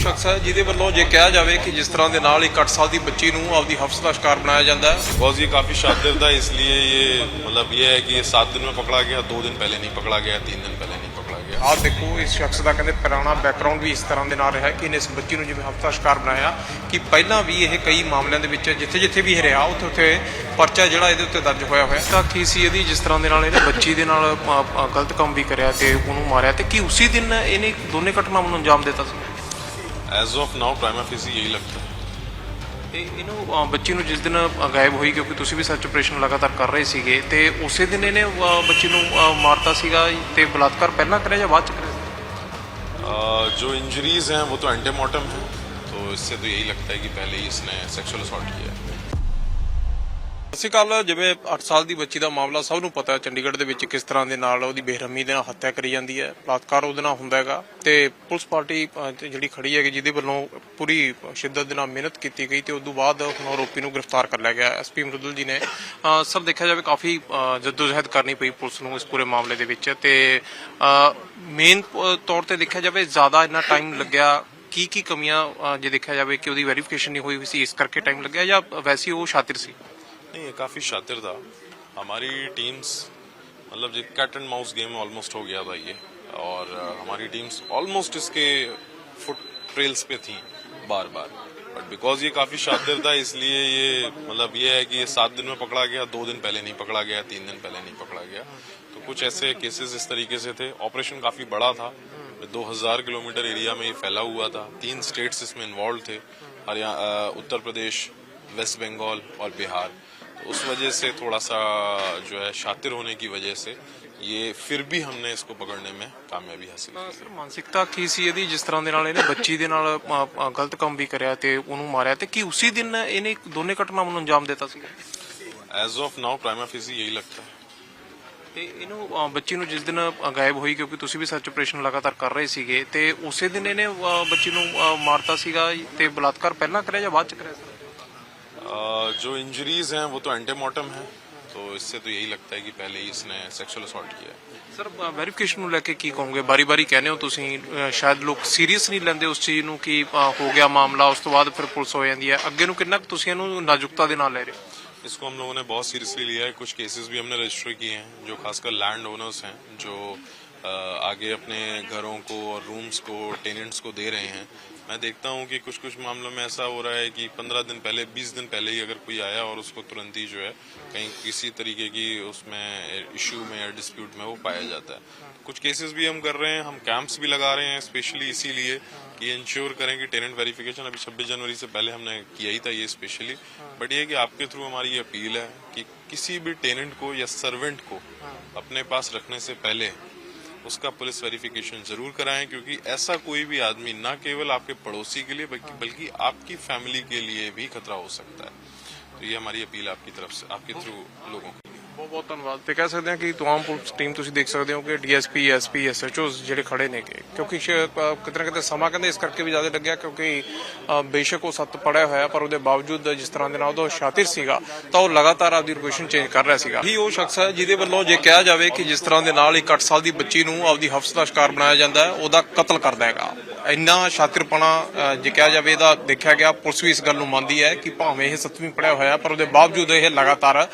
ਸ਼ਖਸ ਹੈ ਜਿਹਦੇ ਵੱਲੋਂ ਜੇ ਕਿਹਾ ਜਾਵੇ ਕਿ ਜਿਸ ਤਰ੍ਹਾਂ ਦੇ ਨਾਲ ਇੱਕ 8 ਸਾਲ ਦੀ ਬੱਚੀ ਨੂੰ ਆਪਦੀ ਹਫਸ ਦਾ ਸ਼ਿਕਾਰ ਬਣਾਇਆ ਜਾਂਦਾ ਹੈ बिकॉज ये काफ़ी शातिर था इसलिए ये मतलब ये है कि ये सात दिन में पकड़ा गया दो दिन पहले नहीं पकड़ा गया तीन दिन पहले नहीं पकड़ा गया ਆਹ ਦੇਖੋ ਇਸ ਸ਼ਖਸ ਦਾ ਕਹਿੰਦੇ ਪੁਰਾਣਾ ਬੈਕਗ੍ਰਾਉਂਡ ਵੀ ਇਸ ਤਰ੍ਹਾਂ ਦੇ ਨਾਲ ਰਿਹਾ ਕਿ ਇਹਨੇ ਇਸ ਬੱਚੀ ਨੂੰ ਜਿਵੇਂ ਹਫਤਾ ਸ਼ਿਕਾਰ ਬਣਾਇਆ ਕਿ ਪਹਿਲਾਂ ਵੀ ਇਹ ਕਈ ਮਾਮਲਿਆਂ ਦੇ ਵਿੱਚ ਜਿੱਥੇ ਜਿੱਥੇ ਵੀ ਇਹ ਰਿਹਾ ਉੱਥੇ ਉੱਥੇ ਪਰਚਾ ਜਿਹੜਾ ਇਹਦੇ ਉੱਤੇ ਦਰਜ ਹੋਇਆ ਹੋਇਆ ਤਾਂ ਕੀ ਸੀ ਇਹਦੀ ਜਿਸ ਤਰ੍ਹਾਂ ਦੇ ਨਾਲ ਇਹਨੇ ਬੱਚੀ ਦੇ ਨਾਲ ਅ, ਅ, ਗਲਤ ਕੰਮ ਵੀ ਕਰਿਆ ਤੇ ਉਹਨੂੰ ਮਾਰਿਆ ਤੇ ਕੀ ਉਸੇ ਦਿਨ ਇਹਨੇ ਦੋਨੇ ਘਟਨਾਵਾਂ ਨੂੰ ਅੰਜਾਮ ਦਿੱਤਾ ਸੀ as of now prima facie यही लगता है ਤੇ ਇਹਨੂੰ ਅ, ਬੱਚੀ ਨੂੰ ਜਿਸ ਦਿਨ ਅ, ਗਾਇਬ ਹੋਈ ਕਿਉਂਕਿ ਤੁਸੀਂ ਵੀ ਸਰਚ ਆਪਰੇਸ਼ਨ ਲਗਾਤਾਰ ਕਰ ਰਹੇ ਸੀਗੇ ਤੇ ਉਸੇ ਦਿਨ ਇਹਨੇ ਅ, ਬੱਚੀ ਨੂੰ ਅ, ਮਾਰਤਾ ਸੀਗਾ ਤੇ ਬਲਾਤਕਾਰ ਪਹਿਲਾਂ ਕਰਿਆ ਜਾਂ ਬਾਅਦ ਚ ਕਰਿਆ अ, जो इंजरीज हैं वो तो एंटीमॉर्टम है तो इससे तो यही लगता है कि पहले ही इसने सेक्सुअल असॉल्ट किया है ਅਸੀਂ ਕੱਲ ਜਿਵੇਂ 8 ਸਾਲ ਦੀ ਬੱਚੀ ਦਾ ਮਾਮਲਾ ਸਭ ਨੂੰ ਪਤਾ ਹੈ ਚੰਡੀਗੜ੍ਹ ਦੇ ਵਿੱਚ ਕਿਸ ਤਰ੍ਹਾਂ ਦੇ ਨਾਲ ਉਹਦੀ ਬੇਰਹਿਮੀ ਦੇ ਨਾਲ ਹੱਤਿਆ ਕਰੀ ਜਾਂਦੀ ਹੈ ਬਲਾਤਕਾਰ ਉਹਦੇ ਨਾਲ ਹੁੰਦਾ ਹੈਗਾ ਤੇ ਪੁਲਿਸ ਪਾਰਟੀ ਜਿਹੜੀ ਖੜੀ ਹੈਗੀ ਜਿਹਦੇ ਵੱਲੋਂ ਪੂਰੀ ਸ਼ਿੱਦਤ ਦੇ ਨਾਲ ਮਿਹਨਤ ਕੀਤੀ ਗਈ ਤੇ ਉਸ ਤੋਂ ਬਾਅਦ ਹੁਣ ਆਰੋਪੀ ਨੂੰ ਗ੍ਰਿਫਤਾਰ ਕਰ ਲਿਆ ਗਿਆ। ਐਸਪੀ ਮਰਦੁਲ ਜੀ ਨੇ ਸਭ ਦੇਖਿਆ ਜਾਵੇ ਕਾਫੀ ਅ, ਜੱਦੋਜਹਿਦ ਕਰਨੀ ਪਈ ਪੁਲਿਸ ਨੂੰ ਇਸ ਪੂਰੇ ਮਾਮਲੇ ਦੇ ਵਿੱਚ ਤੇ ਮੇਨ ਤੌਰ ਤੇ ਦੇਖਿਆ ਜਾਵੇ ਜ਼ਿਆਦਾ ਇੰਨਾ ਟਾਈਮ ਲੱਗਿਆ। ਕੀ ਕੀ ਕਮੀਆਂ ਜੇ ਦੇਖਿਆ ਜਾਵੇ ਕਿ ਉਹਦੀ ਵੈਰੀਫਿਕੇਸ਼ਨ ਨਹੀਂ ਹੋਈ ਹੋਈ ਸੀ ਇਸ ਕਰਕੇ ਟਾਈਮ ਲੱਗਿਆ ਜਾਂ ਵੈਸੇ ਹੀ ਉਹ ਸ਼ਾਤਿਰ ਸੀ? नहीं, ये काफ़ी शातिर था। हमारी टीम्स मतलब जो cat and mouse game almost हो गया था ये। और हमारी टीम्स ऑलमोस्ट इसके फुट ट्रेल्स पे थी बार बार बट बिकॉज़ ये काफ़ी शातिर था, इसलिए ये मतलब ये है कि ये सात दिन में पकड़ा गया, दो दिन पहले नहीं पकड़ा गया, तीन दिन पहले नहीं पकड़ा गया। तो कुछ ऐसे केसेस इस तरीके से थे। ऑपरेशन काफ़ी बड़ा था। 2000 किलोमीटर एरिया में ये फैला हुआ था। तीन स्टेट्स इसमें इन्वॉल्व थे। हरियाणा उत्तर प्रदेश वेस्ट बंगाल और बिहार। उस वजह से थोड़ा सा जो है शातिर होने की वजह से ये फिर भी हमने इसको पकड़ने में कामयाबी हासिल की ਸਰ ਮਾਨਸਿਕਤਾ ਕੀ ਸੀ ਇਹਦੀ ਜਿਸ ਤਰ੍ਹਾਂ ਦੇ ਨਾਲ ਇਹਨੇ ਬੱਚੀ ਦੇ ਨਾਲ ਅ, ਅ, ਗਲਤ ਕੰਮ ਵੀ ਕਰਿਆ ਤੇ ਉਹਨੂੰ ਮਾਰਿਆ ਤੇ ਕੀ ਉਸੇ ਦਿਨ ਇਹਨੇ ਦੋਨੇ ਘਟਨਾਵਾਂ ਨੂੰ ਅੰਜਾਮ ਦਿੱਤਾ ਸੀ as of now prima facie यही लगता है ਤੇ ਇਹਨੂੰ ਅ, ਬੱਚੀ ਨੂੰ ਜਿਸ ਦਿਨ ਅ, ਗਾਇਬ ਹੋਈ ਕਿਉਂਕਿ ਤੁਸੀਂ ਵੀ ਸਰਚ ਆਪਰੇਸ਼ਨ ਲਗਾਤਾਰ ਕਰ ਰਹੇ ਸੀਗੇ ਤੇ ਉਸੇ ਦਿਨ ਇਹਨੇ ਅ, ਬੱਚੀ ਨੂੰ ਅ, ਮਾਰਤਾ ਸੀਗਾ ਤੇ ਬਲਾਤਕਾਰ ਪਹਿਲਾਂ ਕਰਿਆ ਜਾਂ ਬਾਅਦ ਚ ਕਰਿਆ ਸੀ अ, जो इंजरीज हैं वो तो एंटीमॉर्टम है तो इससे तो यही लगता है कि पहले ही इसने सेक्सुअल असॉल्ट किया है ਸਰ ਵੈਰੀਫਿਕੇਸ਼ਨ ਨੂੰ ਲੈ ਕੇ ਕੀ ਕਹੋਗੇ ਬਾਰੀ-ਬਾਰੀ ਕਹਿੰਦੇ ਹੋ ਤੁਸੀਂ ਅ, ਸ਼ਾਇਦ ਲੋਕ ਸੀਰੀਅਸ ਨਹੀਂ ਲੈਂਦੇ ਉਸ ਚੀਜ਼ ਨੂੰ ਕਿ ਅ, ਹੋ ਗਿਆ ਮਾਮਲਾ ਉਸ ਤੋਂ ਬਾਅਦ ਫਿਰ ਪੁਲਿਸ ਹੋ ਜਾਂਦੀ ਹੈ ਅੱਗੇ ਨੂੰ ਕਿੰਨਾ ਕੁ ਤੁਸੀਂ ਇਹਨੂੰ ਨਾਜ਼ੁਕਤਾ ਦੇ ਨਾਲ ਲੈ ਰਹੇ ਹੋ इसको हम लोगों ने बहुत सीरियसली लिया है कुछ केसेस भी हमने रजिस्टर किए हैं जो खासकर लैंड ओनर्स हैं जो अ, आगे अपने घरों को और रूम्स को टेनेंट्स को दे रहे हैं मैं देखता हूँ कि कुछ कुछ मामलों में ऐसा हो रहा है कि पंद्रह दिन पहले बीस दिन पहले ही अगर कोई आया और उसको तुरंत ही जो है कहीं किसी तरीके की उसमें इश्यू में या डिस्प्यूट में वो पाया जाता है। कुछ केसेस भी हम कर रहे हैं हम कैंप्स भी लगा रहे हैं स्पेशली इसीलिए कि इंश्योर करें कि टेनेंट वेरिफिकेशन अभी 26 जनवरी से पहले हमने किया ही था ये स्पेशली बट ये कि आपके थ्रू हमारी ये अपील है कि किसी भी टेनेंट को या सर्वेंट को अपने पास रखने से पहले उसका पुलिस वेरिफिकेशन ज़रूर कराएँ क्योंकि ऐसा कोई भी आदमी ना केवल आपके पड़ोसी के लिए बल्कि बल्कि आपकी फैमिली के लिए भी खतरा हो सकता है। तो ये हमारी अपील आपकी तरफ़ से आपके थ्रू लोगों की ਬਹੁਤ ਬਹੁਤ ਧੰਨਵਾਦ। ਤੇ ਕਹਿ ਸਕਦੇ ਹਾਂ ਕਿ ਤਮਾਮ ਪੁਲਿਸ ਟੀਮ ਤੁਸੀਂ ਦੇਖ ਸਕਦੇ ਹੋ ਕਿ ਡੀਐਸਪੀ, ਐਸਪੀ ਐਸਐਚਓਸ ਜਿਹੜੇ ਖੜੇ ਨੇਗੇ ਕਿਉਂਕਿ ਸ਼- ਕਿਤੇ ਸਮਾਂ ਕਹਿੰਦੇ ਇਸ ਕਰਕੇ ਵੀ ਜ਼ਿਆਦਾ ਲੱਗਿਆ ਕਿਉਂਕਿ ਬੇਸ਼ੱਕ ਉਹ ਸੱਤ ਪੜਿਆ ਹੋਇਆ ਪਰ ਉਹਦੇ ਬਾਵਜੂਦ ਜਿਸ ਤਰ੍ਹਾਂ ਦੇ ਨਾਲ ਉਹਦਾ ਸ਼ਾਤਿਰ ਸੀਗਾ, ਤਾਂ ਉਹ ਲਗਾਤਾਰ ਆਪਦੀ ਲੋਕੇਸ਼ਨ ਚੇਂਜ ਕਰ ਰਿਹਾ ਸੀਗਾ। ਹੀ ਉਹ ਸ਼ਖਸ ਹੈ ਜਿਹਦੇ ਵੱਲੋਂ ਜੇ ਕਿਹਾ ਜਾਵੇ ਕਿ ਜਿਸ ਤਰ੍ਹਾਂ ਦੇ ਨਾਲ ਇੱਕ 8 ਸਾਲ ਦੀ ਬੱਚੀ ਨੂੰ ਆਪਦੀ ਹਫਸ ਦਾ ਸ਼ਿਕਾਰ ਬਣਾਇਆ ਜਾਂਦਾ ਹੈ, ਉਹਦਾ ਕਤਲ ਕਰਦਾ ਹੈਗਾ। ਇੰਨਾ ਸ਼ਾਤਿਰਪਣਾ ਜੇ ਕਿਹਾ ਜਾਵੇ ਇਹਦਾ ਦੇਖਿਆ ਗਿਆ, ਪੁਲਿਸ ਵੀ ਇਸ ਗੱਲ ਨੂੰ ਮੰਨਦੀ ਹੈ ਕਿ ਭਾਵੇਂ ਇਹ ਸੱਤਵੀਂ ਪੜਿਆ ਹੋਇਆ, ਪਰ ਉਹਦੇ ਬਾਵਜੂਦ ਇਹ ਲਗਾਤਾਰ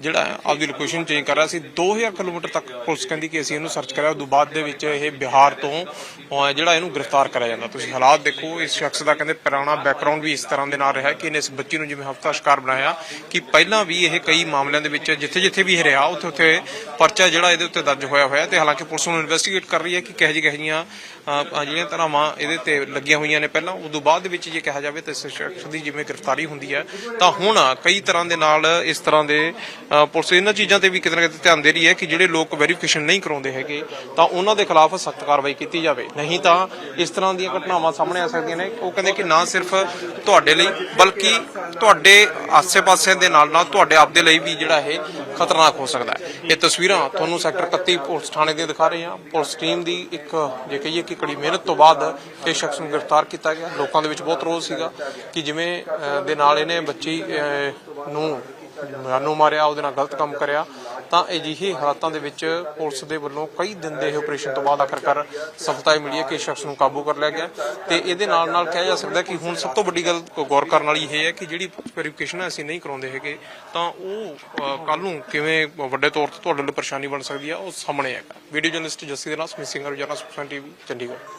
ਜਿਹੜਾ ਆਪਦੀ ਲੋਕੇਸ਼ਨ ਚੇਂਜ ਕਰ ਰਿਹਾ ਸੀ 2000 ਕਿਲੋਮੀਟਰ ਤੱਕ ਪੁਲਿਸ ਕਹਿੰਦੀ ਕਿ ਅਸੀਂ ਇਹਨੂੰ ਸਰਚ ਕਰਿਆ ਉਦੋਂ ਬਾਅਦ ਦੇ ਵਿੱਚ ਇਹ ਬਿਹਾਰ ਤੋਂ ਜਿਹੜਾ ਇਹਨੂੰ ਗ੍ਰਿਫਤਾਰ ਕਰਿਆ ਜਾਂਦਾ। ਤੁਸੀਂ ਹਾਲਾਤ ਦੇਖੋ, ਇਸ ਸ਼ਖਸ ਦਾ ਕਹਿੰਦੇ ਪੁਰਾਣਾ ਬੈਕਗ੍ਰਾਉਂਡ ਵੀ ਇਸ ਤਰ੍ਹਾਂ ਦੇ ਨਾਲ ਰਿਹਾ ਕਿ ਇਹਨੇ ਇਸ ਬੱਚੀ ਨੂੰ ਜਿਵੇਂ ਹਫਤਾ ਸ਼ਿਕਾਰ ਬਣਾਇਆ ਕਿ ਪਹਿਲਾਂ ਵੀ ਇਹ ਕਈ ਮਾਮਲਿਆਂ ਦੇ ਵਿੱਚ ਜਿੱਥੇ ਜਿੱਥੇ ਵੀ ਇਹ ਰਿਹਾ ਉੱਥੇ ਉੱਥੇ ਪਰਚਾ ਜਿਹੜਾ ਇਹਦੇ ਉੱਤੇ ਦਰਜ ਹੋਇਆ ਹੋਇਆ ਤੇ ਹਾਲਾਂਕਿ ਪੁਲਿਸ ਨੂੰ ਇਨਵੈਸਟੀਗੇਟ ਕਰ ਰਹੀ ਹੈ ਕਿ ਕਿਹੋ ਜਿਹੀ ਕਿਹੋ ਜਿਹੀਆਂ ਜਿਹੜੀਆਂ ਧਾਰਾਵਾਂ ਇਹਦੇ ਤੇ ਲੱਗੀਆਂ ਹੋਈਆਂ ਨੇ ਪਹਿਲਾਂ, ਉਦੋਂ ਬਾਅਦ ਦੇ ਵਿੱਚ ਜੇ ਕਿਹਾ ਜਾਵੇ ਤਾਂ ਇਸ ਸ਼ਖਸ ਦੀ ਜਿਵੇਂ ਗ੍ਰਿਫਤਾਰੀ ਹੁੰਦੀ ਹੈ, ਤਾਂ ਹੁਣ ਕਈ ਤਰ੍ਹਾਂ ਦੇ ਨਾਲ ਇਸ ਤਰ੍ਹਾਂ ਦੇ ਪੁਲਿਸ ਇਹਨਾਂ ਚੀਜ਼ਾਂ ਤੇ ਵੀ ਕਿਤੇ ਨਾ ਕਿਤੇ ਧਿਆਨ ਦੇ ਰਹੀ ਹੈ ਕਿ ਜਿਹੜੇ ਲੋਕ ਵੈਰੀਫਿਕੇਸ਼ਨ ਨਹੀਂ ਕਰਾਉਂਦੇ ਹੈਗੇ, ਤਾਂ ਉਹਨਾਂ ਦੇ ਖਿਲਾਫ ਸਖਤ ਕਾਰਵਾਈ ਕੀਤੀ ਜਾਵੇ। ਨਹੀਂ ਤਾਂ ਇਸ ਤਰ੍ਹਾਂ ਦੀਆਂ ਘਟਨਾਵਾਂ ਸਾਹਮਣੇ ਆ ਸਕਦੀਆਂ ਨੇ। ਉਹ ਕਹਿੰਦੇ ਕਿ ਨਾ ਸਿਰਫ ਤੁਹਾਡੇ ਲਈ, ਬਲਕਿ ਤੁਹਾਡੇ ਆਸੇ-ਪਾਸੇ ਦੇ ਨਾਲ ਨਾਲ ਤੁਹਾਡੇ ਆਪ ਦੇ ਲਈ ਵੀ ਜਿਹੜਾ ਇਹ ਖਤਰਨਾਕ ਹੋ ਸਕਦਾ ਹੈ। ਇਹ ਤਸਵੀਰਾਂ ਤੁਹਾਨੂੰ ਸੈਕਟਰ 31 ਪੁਲਿਸ ਥਾਣੇ ਦੀਆਂ ਦਿਖਾ ਰਹੇ ਹਾਂ। ਪੁਲਿਸ ਟੀਮ ਦੀ ਇੱਕ, ਜੇ ਕਹੀਏ ਕਿ ਕੜੀ ਮਿਹਨਤ ਤੋਂ ਬਾਅਦ ਇਹ ਸ਼ਖਸ ਨੂੰ ਗ੍ਰਿਫਤਾਰ ਕੀਤਾ ਗਿਆ। ਲੋਕਾਂ ਦੇ ਵਿੱਚ ਬਹੁਤ ਰੋਸ ਸੀਗਾ ਕਿ ਜਿਵੇਂ ਦੇ ਨਾਲ ਇਹਨੇ ਬੱਚੀ ਨੂੰ ਜਾਨੋਂ ਮਾਰਿਆ, ਉਹਦੇ ਨਾਲ ਗਲਤ ਕੰਮ ਕਰਿਆ। ਤਾਂ ਅਜਿਹੇ ਹਾਲਾਤਾਂ ਦੇ ਵਿੱਚ ਪੁਲਿਸ ਦੇ ਵੱਲੋਂ ਕਈ ਦਿਨ ਦੇ ਇਹ ਆਪਰੇਸ਼ਨ ਤੋਂ ਬਾਅਦ ਆਖਰਕਾਰ ਸਫਲਤਾ ਮਿਲੀ ਹੈ ਕਿ ਸ਼ਖਸ ਨੂੰ ਕਾਬੂ ਕਰ ਲਿਆ ਗਿਆ। ਤੇ ਇਹਦੇ ਨਾਲ ਨਾਲ ਕਿਹਾ ਜਾ ਸਕਦਾ ਕਿ ਹੁਣ ਸਭ ਤੋਂ ਵੱਡੀ ਗੱਲ ਗੌਰ ਕਰਨ ਵਾਲੀ ਇਹ ਹੈ ਕਿ ਜਿਹੜੀ ਵੈਰੀਫਿਕੇਸ਼ਨ ਅਸੀਂ ਨਹੀਂ ਕਰਾਉਂਦੇ ਹੈਗੇ। ਤਾਂ ਉਹ ਕੱਲ ਨੂੰ ਕਿਵੇਂ ਵੱਡੇ ਤੌਰ ਤੇ ਤੁਹਾਡੇ ਲਈ ਪਰੇਸ਼ਾਨੀ ਬਣ ਸਕਦੀ ਹੈ, ਉਹ ਸਾਹਮਣੇ ਹੈਗਾ ਵੀਡੀਓ ਜਰਨਲਿਸਟ ਜੱਸੀ ਦੇ ਨਾਲ ਸਮਿਤ ਸਿੰਘ ਰੋਜ਼ਾਨਾ ਸੁਖਸਾਨ ਟੀਵੀ, ਚੰਡੀਗੜ੍ਹ।